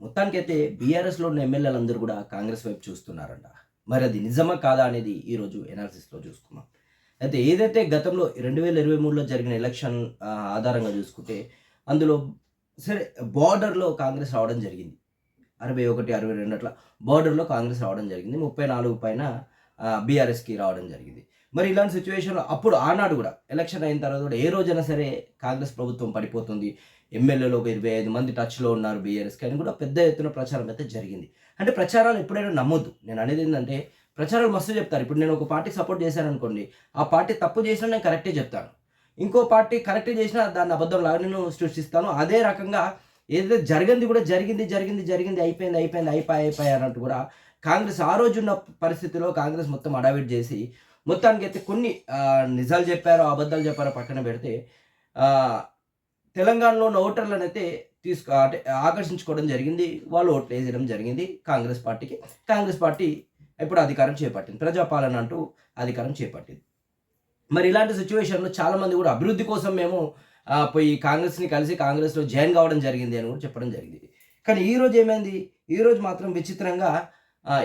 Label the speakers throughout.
Speaker 1: మొత్తానికైతే బీఆర్ఎస్లో ఉన్న ఎమ్మెల్యేలందరూ కూడా కాంగ్రెస్ వైపు చూస్తున్నారంట. మరి అది నిజమా కాదా అనేది ఈరోజు ఎనాలిసిస్లో చూసుకున్నాం అయితే ఏదైతే గతంలో రెండు వేల ఇరవై మూడులో జరిగిన ఎలక్షన్ ఆధారంగా చూసుకుంటే అందులో సరే బార్డర్లో కాంగ్రెస్ రావడం జరిగింది. అరవై ఒకటి అరవై రెండు అట్లా బార్డర్లో కాంగ్రెస్ రావడం జరిగింది. ముప్పై నాలుగు పైన బీఆర్ఎస్కి రావడం జరిగింది. మరి ఇలాంటి సిచ్యువేషన్లో అప్పుడు ఆనాడు కూడా ఎలక్షన్ అయిన తర్వాత కూడా ఏ రోజైనా సరే కాంగ్రెస్ ప్రభుత్వం పడిపోతుంది. ఎమ్మెల్యేలు ఒక ఇరవై ఐదు మంది టచ్లో ఉన్నారు బీఆర్ఎస్కి అని కూడా పెద్ద ఎత్తున ప్రచారం అయితే జరిగింది. అంటే ప్రచారాలు ఎప్పుడైనా నమ్మొద్దు. నేను అనేది ఏంటంటే ప్రచారాలు మస్తు చెప్తారు. ఇప్పుడు నేను ఒక పార్టీ సపోర్ట్ చేశాను అనుకోండి ఆ పార్టీ తప్పు చేసినా నేను కరెక్టే చెప్తాను. ఇంకో పార్టీ కరెక్ట్ చేసినా దాన్ని అబద్ధం లాగా నేను సృష్టిస్తాను. అదే రకంగా ఏదైతే జరిగింది కూడా జరిగింది జరిగింది జరిగింది అయిపోయింది అయిపోయింది అయిపోయి అయిపోయి అన్నట్టు కూడా కాంగ్రెస్ ఆ రోజున్న పరిస్థితిలో కాంగ్రెస్ మొత్తం అడావిట్ చేసి మొత్తానికి అయితే కొన్ని నిజాలు చెప్పారో అబద్ధాలు చెప్పారో పక్కన పెడితే తెలంగాణలో ఉన్న ఓటర్లను అయితే తీసుకు అంటే ఆకర్షించుకోవడం జరిగింది. వాళ్ళు ఓట్లు వేయడం జరిగింది. కాంగ్రెస్ పార్టీకి. కాంగ్రెస్ పార్టీ ఇప్పుడు అధికారం చేపట్టింది. ప్రజాపాలన అంటూ అధికారం చేపట్టింది. మరి ఇలాంటి సిచ్యువేషన్లో చాలామంది కూడా అభివృద్ధి కోసం మేము పోయి కాంగ్రెస్ని కలిసి కాంగ్రెస్లో జాయిన్ కావడం జరిగింది అని కూడా చెప్పడం జరిగింది. కానీ ఈ రోజు ఏమైంది? ఈ రోజు మాత్రం విచిత్రంగా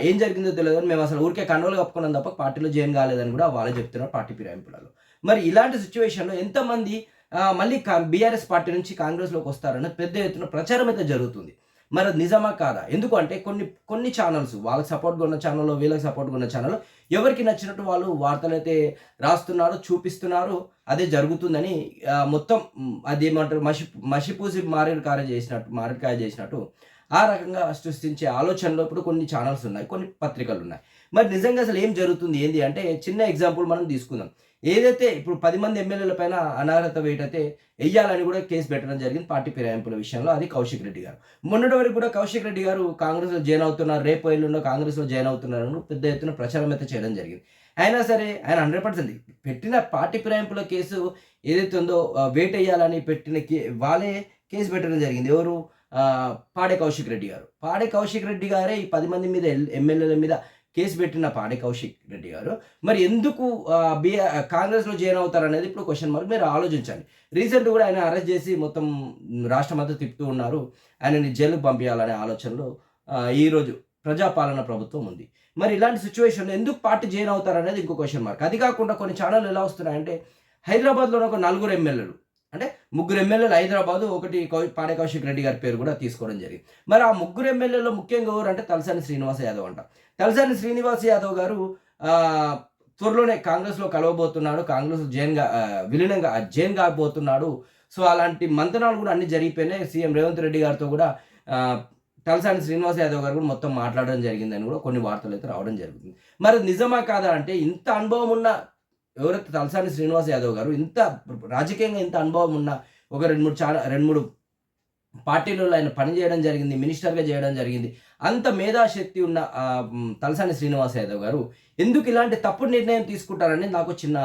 Speaker 1: ఏం జరిగిందో తెలియదు మేము అసలు ఊరికే కండవలు కప్పుకున్నాం తప్ప పార్టీలో జాయిన్ కాలేదని కూడా వాళ్ళే చెప్తున్నారు పార్టీ ఫిరాయింపులలో. మరి ఇలాంటి సిచ్యువేషన్లో ఎంతమంది మళ్ళీ బీఆర్ఎస్ పార్టీ నుంచి కాంగ్రెస్లోకి వస్తారన్న పెద్ద ఎత్తున ప్రచారం అయితే జరుగుతుంది. మరి అది నిజమా కాదా? ఎందుకంటే కొన్ని కొన్ని ఛానల్స్ వాళ్ళకి సపోర్ట్గా ఉన్న ఛానల్లో వీళ్ళకి సపోర్ట్గా ఉన్న ఛానల్ ఎవరికి నచ్చినట్టు వాళ్ళు వార్తలు అయితే రాస్తున్నారు చూపిస్తున్నారు అదే జరుగుతుందని మొత్తం అది ఏమంటారు మసి మసిపూసి మారేడుకాయ చేసినట్టు మారేడుకాయ చేసినట్టు ఆ రకంగా సృష్టించే ఆలోచనలో ఇప్పుడు కొన్ని ఛానల్స్ ఉన్నాయి కొన్ని పత్రికలు ఉన్నాయి. మరి నిజంగా అసలు ఏం జరుగుతుంది? ఏంటి అంటే చిన్న ఎగ్జాంపుల్ మనం తీసుకుందాం. ఏదైతే ఇప్పుడు పది మంది ఎమ్మెల్యేల పైన అనర్హత వేయటైతే అయితే వెయ్యాలని కూడా కేసు పెట్టడం జరిగింది పార్టీ ఫిరాయింపుల విషయంలో. అది కౌశిక్ రెడ్డి గారు. మొన్నటి వరకు కూడా కౌశిక్ రెడ్డి గారు కాంగ్రెస్లో జాయిన్ అవుతున్నారు రేపు ఎల్లుండో కాంగ్రెస్లో జాయిన్ అవుతున్నారని పెద్ద ఎత్తున ప్రచారం అయితే చేయడం జరిగింది. అయినా సరే ఆయన హండ్రెడ్ పర్సెంట్ పెట్టిన పార్టీ ఫిరాయింపుల కేసు ఏదైతే ఉందో వేట్ వేయాలని పెట్టిన కే వాళ్ళే కేసు పెట్టడం జరిగింది. ఎవరు? పాడే కౌశిక్ రెడ్డి గారు. పాడే కౌశిక్ రెడ్డి గారే ఈ పది మంది మీద ఎల్- ఎమ్మెల్యేల మీద కేసు పెట్టిన పాడి కౌశిక్ రెడ్డి గారు. మరి ఎందుకు బి కాంగ్రెస్లో జాయిన్ అవుతారు అనేది ఇప్పుడు క్వశ్చన్ మార్క్ మీరు ఆలోచించండి రీసెంట్ కూడా ఆయన అరెస్ట్ చేసి మొత్తం రాష్ట్రం అంతా తిప్పుతూ ఉన్నారు. ఆయనని జైలుకు పంపించాలనే ఆలోచనలో ఈరోజు ప్రజాపాలన ప్రభుత్వం ఉంది. మరి ఇలాంటి సిచ్యువేషన్లో ఎందుకు పార్టీ జాయిన్ అవుతారు అనేది ఇంకో క్వశ్చన్ మార్క్ అది కాకుండా కొన్ని ఛానల్ ఎలా వస్తున్నాయంటే హైదరాబాద్లో ఒక నలుగురు ఎమ్మెల్యేలు అంటే ముగ్గురు ఎమ్మెల్యేలు హైదరాబాద్ ఒకటి కౌ- పాడే కౌశిక్ రెడ్డి గారి పేరు కూడా తీసుకోవడం జరిగింది. మరి ఆ ముగ్గురు ఎమ్మెల్యేలో ముఖ్యంగా ఎవరు అంటే తలసాని శ్రీనివాస్ యాదవ్ అంట. తలసాని శ్రీనివాస్ యాదవ్ గారు త్వరలోనే కాంగ్రెస్లో కలవబోతున్నాడు కాంగ్రెస్ జైన్గా విలీనంగా జైన్ కాబోతున్నాడు. సో అలాంటి మంతనాలు కూడా అన్ని జరిగిపోయినాయి. సీఎం రేవంత్ రెడ్డి గారితో కూడా తలసాని శ్రీనివాస్ యాదవ్ గారు కూడా మొత్తం మాట్లాడడం జరిగిందని కూడా కొన్ని వార్తలు అయితే రావడం జరుగుతుంది. మరి నిజమా కాదా అంటే ఇంత అనుభవం ఉన్న ఎవరైతే తలసాని శ్రీనివాస్ యాదవ్ గారు ఇంత రాజకీయంగా ఇంత అనుభవం ఉన్న ఒక రెండు మూడు చాలా రెండు మూడు పార్టీలలో ఆయన పనిచేయడం జరిగింది మినిస్టర్గా చేయడం జరిగింది. అంత మేధాశక్తి ఉన్న తలసాని శ్రీనివాస్ యాదవ్ గారు ఎందుకు ఇలాంటి తప్పుడు నిర్ణయం తీసుకుంటారని నాకు చిన్న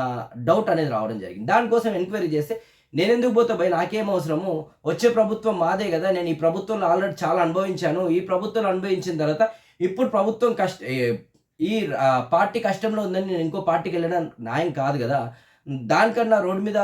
Speaker 1: డౌట్ అనేది రావడం జరిగింది. దానికోసం ఎంక్వైరీ చేస్తే నేను ఎందుకు పోతా భయ? నాకేం అవసరము? వచ్చే ప్రభుత్వం మాదే కదా. నేను ఈ ప్రభుత్వంలో ఆల్రెడీ చాలా అనుభవించాను. ఈ ప్రభుత్వంలో అనుభవించిన తర్వాత ఇప్పుడు ప్రభుత్వం కష్ట ఈ పార్టీ కష్టంలో ఉందని నేను ఇంకో పార్టీకి వెళ్ళడం న్యాయం కాదు కదా. దానికన్నా రోడ్డు మీద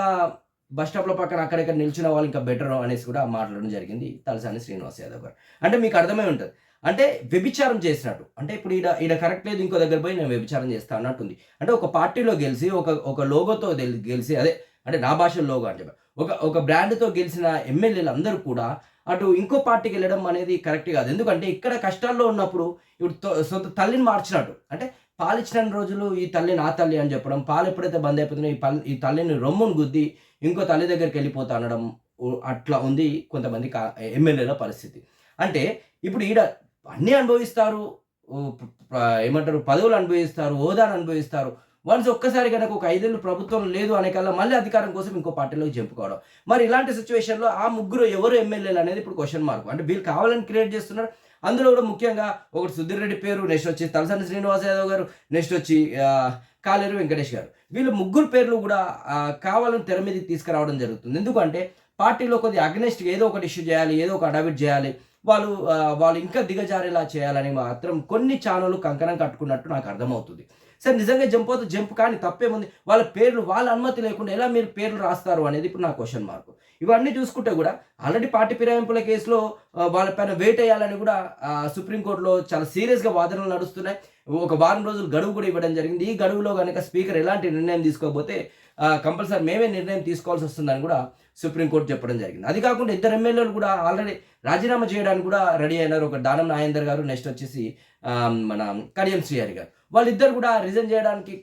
Speaker 1: బస్ స్టాప్ల పక్కన అక్కడక్కడ నిల్చున్న వాళ్ళు ఇంకా బెటర్ అనేసి కూడా మాట్లాడడం జరిగింది తలసాని శ్రీనివాస్ యాదవ్ గారు. అంటే మీకు అర్థమై ఉంటుంది. అంటే వ్యభిచారం చేసినట్టు. అంటే ఇప్పుడు ఈడ ఈడ కరెక్ట్ లేదు ఇంకో దగ్గర పోయి నేను వ్యభిచారం చేస్తా అన్నట్టుంది. అంటే ఒక పార్టీలో గెలిచి ఒక ఒక లోగోతో గెలిచి అదే అంటే నా భాషలో లోగో అని చెప్పి ఒక ఒక బ్రాండ్తో గెలిచిన ఎమ్మెల్యేలు అందరూ కూడా అటు ఇంకో పార్టీకి వెళ్ళడం అనేది కరెక్ట్ కాదు. ఎందుకంటే ఇక్కడ కష్టాల్లో ఉన్నప్పుడు ఇప్పుడు సొంత తల్లిని మార్చినట్టు. అంటే పాలిచ్చిన రోజులు ఈ తల్లి నా తల్లి అని చెప్పడం పాలు ఎప్పుడైతే బంద్ అయిపోతుందో ఈ పల్ ఈ తల్లిని రొమ్మును గుద్ది ఇంకో తల్లి దగ్గరికి వెళ్ళిపోతా అనడం అట్లా ఉంది కొంతమంది ఎమ్మెల్యేల పరిస్థితి. అంటే ఇప్పుడు ఈడ అన్నీ అనుభవిస్తారు ఏమంటారు పదవులు అనుభవిస్తారు హోదాను అనుభవిస్తారు. వన్స్ ఒక్కసారి కనుక ఒక ఐదేళ్ళు ప్రభుత్వం లేదు అనే కల్లా మళ్ళీ అధికారం కోసం ఇంకో పార్టీలోకి చెప్పుకోవడం మరి ఇలాంటి సిచ్యువేషన్లో ఆ ముగ్గురు ఎవరు ఎమ్మెల్యేలు అనేది ఇప్పుడు క్వశ్చన్ మార్క్ అంటే వీళ్ళు కావాలని క్రియేట్ చేస్తున్నారు. అందులో కూడా ముఖ్యంగా ఒకటి సుధీర్ రెడ్డి పేరు నెక్స్ట్ వచ్చి తలసాని శ్రీనివాస్ యాదవ్ గారు నెక్స్ట్ వచ్చి కాలేరు వెంకటేష్ గారు. వీళ్ళు ముగ్గురు పేర్లు కూడా కావాలని తెర మీదకి తీసుకురావడం జరుగుతుంది. ఎందుకంటే పార్టీలో కొద్దిగా అగ్నెస్ట్ ఏదో ఒకటి ఇష్యూ చేయాలి ఏదో ఒక అడావిట్ చేయాలి. వాళ్ళు వాళ్ళు ఇంకా దిగజారేలా చేయాలని మాత్రం కొన్ని ఛానళ్ళు కంకణం కట్టుకున్నట్టు నాకు అర్థమవుతుంది. సరే నిజంగా జంప్ అవుతుంది జంప్ కానీ తప్పేముంది? వాళ్ళ పేర్లు వాళ్ళ అనుమతి లేకుండా ఎలా మీరు పేర్లు రాస్తారు అనేది ఇప్పుడు నా క్వశ్చన్ మార్క్ ఇవన్నీ చూసుకుంటే కూడా ఆల్రెడీ పార్టీ ఫిరాయింపుల కేసులో వాళ్ళ వాళ్ళపైన వెయిట్ వేయాలని కూడా సుప్రీంకోర్టులో చాలా సీరియస్గా వాదనలు నడుస్తున్నాయి. ఒక వారం రోజులు గడువు కూడా ఇవ్వడం జరిగింది. ఈ గడువులో కనుక స్పీకర్ ఎలాంటి నిర్ణయం తీసుకోకపోతే కంపల్సరీ మేమే నిర్ణయం తీసుకోవాల్సి వస్తుందని కూడా సుప్రీంకోర్టు చెప్పడం జరిగింది. అది కాకుండా ఇద్దరు ఎమ్మెల్యేలు కూడా ఆల్రెడీ రాజీనామా చేయడానికి కూడా రెడీ అయినారు. ఒక దానం నాగేందర్ గారు నెక్స్ట్ వచ్చేసి మన కడియం శ్రీహరి గారు. వాళ్ళిద్దరు కూడా రిజైన్ చేయడానికి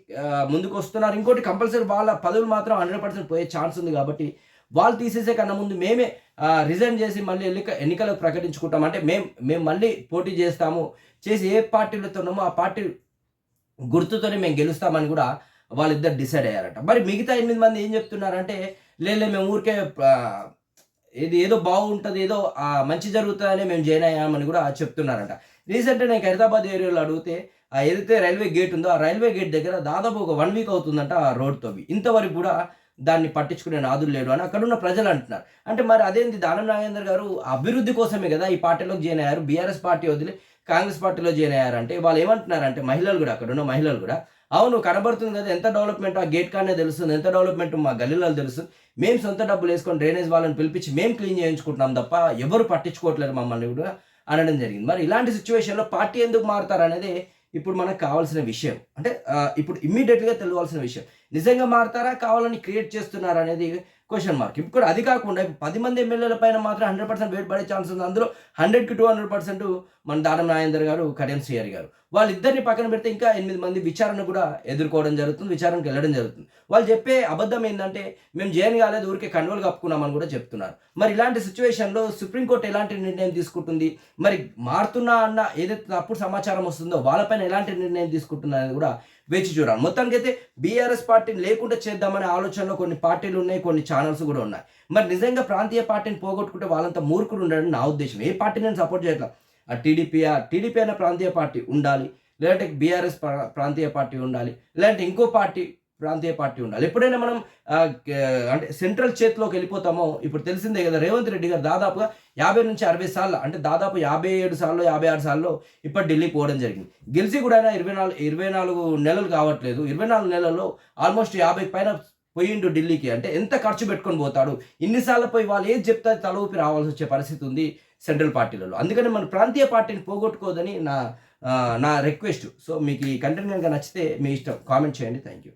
Speaker 1: ముందుకు వస్తున్నారు. ఇంకోటి కంపల్సరీ వాళ్ళ పదవులు మాత్రం హండ్రెడ్ పర్సెంట్ పోయే ఛాన్స్ ఉంది కాబట్టి వాళ్ళు తీసేసే కన్నా ముందు మేమే రిజైన్ చేసి మళ్ళీ ఎన్నిక ఎన్నికలకు ప్రకటించుకుంటాం. అంటే మేము మేము మళ్ళీ పోటీ చేస్తాము. చేసి ఏ పార్టీలతో ఉన్నామో ఆ పార్టీ గుర్తుతోనే మేము గెలుస్తామని కూడా వాళ్ళిద్దరు డిసైడ్ అయ్యారట. మరి మిగతా ఎనిమిది మంది ఏం చెప్తున్నారంటే లేలే మేము ఊరికే ఏది ఏదో బాగుంటుంది ఏదో మంచి జరుగుతుందని మేము జాయిన్ అయ్యామని కూడా చెప్తున్నారంట. రీసెంట్గా నేను ఖైరతాబాద్ ఏరియాలో అడిగితే ఏదైతే రైల్వే గేట్ ఉందో ఆ రైల్వే గేట్ దగ్గర దాదాపు ఒక వన్ వీక్ అవుతుందంట ఆ రోడ్తో. ఇంతవరకు కూడా దాన్ని పట్టించుకునే నాదులు లేడు అని అక్కడ ఉన్న ప్రజలు అంటున్నారు. అంటే మరి అదేంటి దానం నాగేందర్ గారు అభివృద్ధి కోసమే కదా ఈ పార్టీలోకి జాయిన్ అయ్యారు. బీఆర్ఎస్ పార్టీ వదిలి కాంగ్రెస్ పార్టీలో జాయిన్ అయ్యారంటే వాళ్ళు ఏమంటున్నారంటే మహిళలు కూడా అక్కడ ఉన్న మహిళలు కూడా అవును కనబడుతుంది కదా ఎంత డెవలప్మెంట్ ఆ గేట్ కానే తెలుస్తుంది ఎంత డెవలప్మెంట్ మా గల్లీలో తెలుస్తుంది మేము సొంత డబ్బులు వేసుకొని డ్రైనేజ్ వాళ్ళని పిలిపించి మేము క్లీన్ చేయించుకుంటున్నాం తప్ప ఎవరు పట్టించుకోవట్లేదు మమ్మల్ని కూడా అనడం జరిగింది. మరి ఇలాంటి సిచ్యువేషన్లో పార్టీ ఎందుకు మారుతారు అనేది ఇప్పుడు మనకు కావాల్సిన విషయం. అంటే ఇప్పుడు ఇమ్మీడియట్గా తెలియాల్సిన విషయం. నిజంగా మారుతారా? కావాలని క్రియేట్ చేస్తున్నారా అనేది క్వశ్చన్ మార్క్ ఇప్పుడు అది కాకుండా ఇప్పుడు పది మంది ఎమ్మెల్యేల పైన మాత్రం హండ్రెడ్ పర్సెంట్ వెయిట్ పడే ఛాన్స్ ఉంది. అందులో హండ్రెడ్కి టూ హండ్రెడ్ పర్సెంట్ మన దానం నాగేందర్ గారు కడియం శ్రీహరి గారు. వాళ్ళిద్దరిని పక్కన పెడితే ఇంకా ఎనిమిది మంది విచారణ కూడా ఎదుర్కోవడం జరుగుతుంది విచారణకు వెళ్ళడం జరుగుతుంది. వాళ్ళు చెప్పే అబద్ధం ఏంటంటే మేము జైన్ కాలేదు ఊరికే కండువలు కప్పుకున్నామని కూడా చెప్తున్నారు. మరి ఇలాంటి సిచ్యువేషన్లో సుప్రీంకోర్టు ఎలాంటి నిర్ణయం తీసుకుంటుంది? మరి మారుతున్నా అన్న ఏదైతే తప్పుడు సమాచారం వస్తుందో వాళ్ళపైన ఎలాంటి నిర్ణయం తీసుకుంటుంది అనేది కూడా వేచి చూడాలి. మొత్తానికైతే బీఆర్ఎస్ పార్టీని లేకుండా చేద్దామనే ఆలోచనలో కొన్ని పార్టీలు ఉన్నాయి కొన్ని ఛానల్స్ కూడా ఉన్నాయి. మరి నిజంగా ప్రాంతీయ పార్టీని పోగొట్టుకుంటే వాళ్ళంతా మూర్ఖుడు ఉండడం నా ఉద్దేశం. ఏ పార్టీ నేను సపోర్ట్ చేయట్లా? ఆ టీడీపీ ఆ టీడీపీ అనే ప్రాంతీయ పార్టీ ఉండాలి. లేదంటే బీఆర్ఎస్ ప్రాంతీయ పార్టీ ఉండాలి. లేదంటే ఇంకో పార్టీ ప్రాంతీయ పార్టీ ఉండాలి. ఎప్పుడైనా మనం అంటే సెంట్రల్ చేతిలోకి వెళ్ళిపోతామో ఇప్పుడు తెలిసిందే కదా రేవంత్ రెడ్డి గారు దాదాపుగా యాభై నుంచి అరవై సార్లు అంటే దాదాపు యాభై ఏడు సార్లు యాభై ఆరు సార్లు ఇప్పుడు ఢిల్లీ పోవడం జరిగింది. గెలిచి కూడా ఆయన ఇరవై నాలుగు ఇరవై నాలుగు నెలలు కావట్లేదు. ఇరవై నాలుగు నెలల్లో ఆల్మోస్ట్ యాభై పైన పోయిండు ఢిల్లీకి. అంటే ఎంత ఖర్చు పెట్టుకొని పోతాడు? ఇన్నిసార్లు పోయి వాళ్ళు ఏది చెప్తే తల ఊపి రావాల్సి వచ్చే పరిస్థితి ఉంది సెంట్రల్ పార్టీలలో. అందుకని మన ప్రాంతీయ పార్టీని పోగొట్టుకోదని నా నా రిక్వెస్ట్ సో మీకు ఈ కంటెంట్ కనుక నచ్చితే మీ ఇష్టం కామెంట్ చేయండి. Thank you